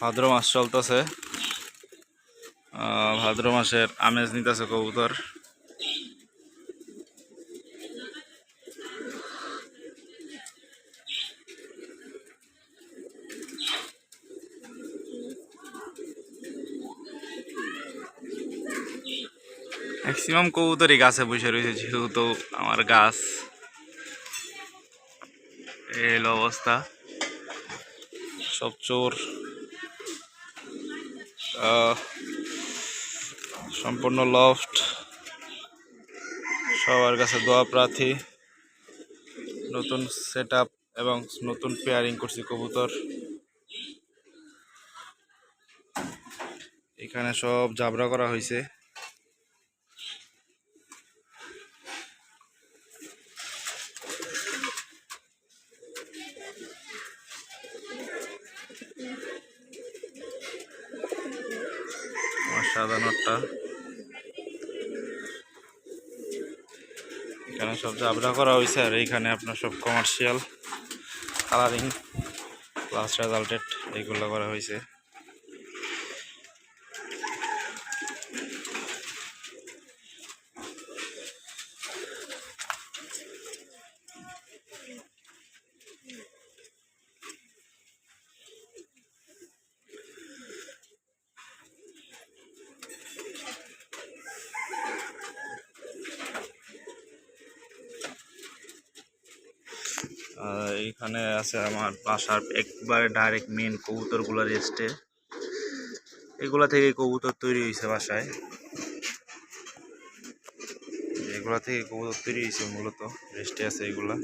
ভাদ্র মাস চলতেছে। ভাদ্র মাসের আমেজ নিতেছে কবুতর। ম্যাক্সিমাম কবুতরই গাছে বসে রয়েছে, যেহেতু আমার গাছ। এই অবস্থা। সব চোর। সম্পূর্ণ লফট সবার কাছে দোয়া, প্রার্থী। নতুন সেট এবং নতুন পেয়ারিং করছি কবুতর। এখানে সব জাবরা করা হয়েছে। অসাধারণটা এখানে সব জাবরা করা হয়েছে আর এইখানে আপনার সব কমার্শিয়াল কালারিং প্লাস রেজাল্টেড এইগুলো করা হয়েছে আর এইখানে আছে আমার বাসার একবারে ডাইরেক্ট মেন কবুতরগুলো রেস্টে এগুলা থেকে কবুতর তৈরি হয়েছে বাসায়। এগুলা থেকে কবুতর তৈরি হয়েছে মূলত রেস্টে আছে এগুলা।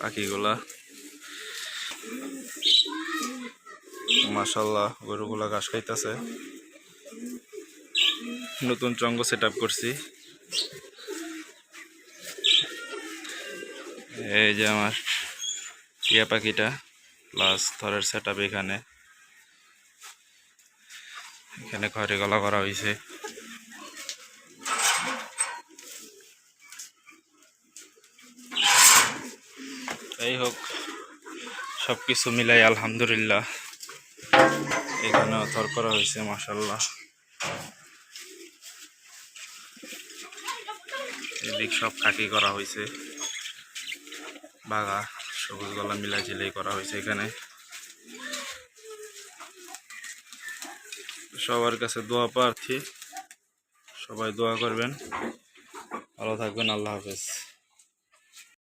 পাখিগুলা। মাসাল্লাহ গরুগুলা ঘাস খাইতেছে। নতুন চঙ্গ সেট করছি। এই যে আমার টিয়া পাখিটা প্লাস থরের সেট এখানে। এখানে ঘরে গলা করা হয়েছে যাই হোক সব কিছু মিলাই আলহামদুলিল্লাহ। এখানে থর করা হয়েছে মাসাল্লাহ এদিক সব খাকি করা হয়েছে। বাগা, সবুজ গলা মিলা ঝিলাই করা হয়েছে এখানে। সবার কাছে দোয়া প্রার্থী। সবাই দোয়া করবেন। ভালো থাকবেন, আল্লাহ হাফেজ।